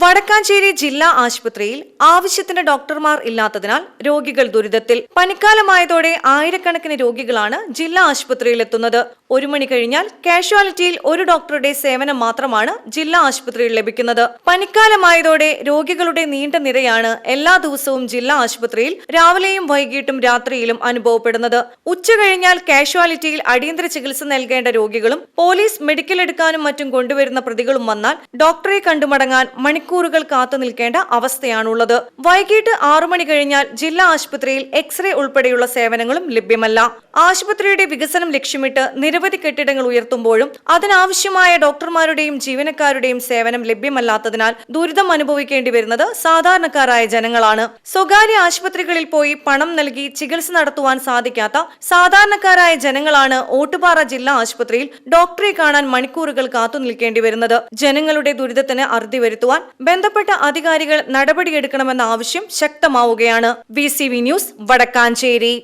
വടക്കാഞ്ചേരി ജില്ലാ ആശുപത്രിയിൽ ആവശ്യത്തിന് ഡോക്ടർമാർ ഇല്ലാത്തതിനാൽ രോഗികൾ ദുരിതത്തിൽ. പനിക്കാലമായതോടെ ആയിരക്കണക്കിന് രോഗികളാണ് ജില്ലാ ആശുപത്രിയിൽ എത്തുന്നത് ഒരു മണി കഴിഞ്ഞാൽ കാഷ്വാലിറ്റിയിൽ ഒരു ഡോക്ടറുടെ സേവനം മാത്രമാണ് ജില്ലാ ആശുപത്രിയിൽ ലഭിക്കുന്നത്. പനിക്കാലമായതോടെ രോഗികളുടെ നീണ്ട നിരയാണ് എല്ലാ ദിവസവും ജില്ലാ ആശുപത്രിയിൽ രാവിലെയും വൈകിട്ടും രാത്രിയിലും അനുഭവപ്പെടുന്നത്. ഉച്ച കഴിഞ്ഞാൽ കാഷ്വാലിറ്റിയിൽ അടിയന്തര ചികിത്സ നൽകേണ്ട രോഗികളും പോലീസ് മെഡിക്കൽ എടുക്കാനും മറ്റും കൊണ്ടുവരുന്ന പ്രതികളും വന്നാൽ ഡോക്ടറെ കണ്ടുമടങ്ങാൻ മണിക്കൂറുകൾ കാത്തു നിൽക്കേണ്ട അവസ്ഥയാണുള്ളത്. വൈകിട്ട് ആറു മണി കഴിഞ്ഞാൽ ജില്ലാ ആശുപത്രിയിൽ എക്സ്റേ ഉൾപ്പെടെയുള്ള സേവനങ്ങളും ലഭ്യമല്ല. ആശുപത്രിയുടെ വികസനം ലക്ഷ്യമിട്ട് നിരവധി കെട്ടിടങ്ങൾ ഉയർത്തുമ്പോഴും അതിനാവശ്യമായ ഡോക്ടർമാരുടെയും ജീവനക്കാരുടെയും സേവനം ലഭ്യമല്ലാത്തതിനാൽ ദുരിതം അനുഭവിക്കേണ്ടി വരുന്നത് സാധാരണക്കാരായ ജനങ്ങളാണ്. സ്വകാര്യ ആശുപത്രികളിൽ പോയി പണം നൽകി ചികിത്സ നടത്തുവാൻ സാധിക്കാത്ത സാധാരണക്കാരായ ജനങ്ങളാണ് ഓട്ടുപാറ ജില്ലാ ആശുപത്രിയിൽ ഡോക്ടറെ കാണാൻ മണിക്കൂറുകൾ കാത്തു നിൽക്കേണ്ടി വരുന്നത്. ജനങ്ങളുടെ ദുരിതത്തിന് അറുതി വരുത്തുവാൻ ബന്ധപ്പെട്ട അധികാരികൾ നടപടിയെടുക്കണമെന്ന ആവശ്യം ശക്തമാവുകയാണ്. V news Vadakkanchery.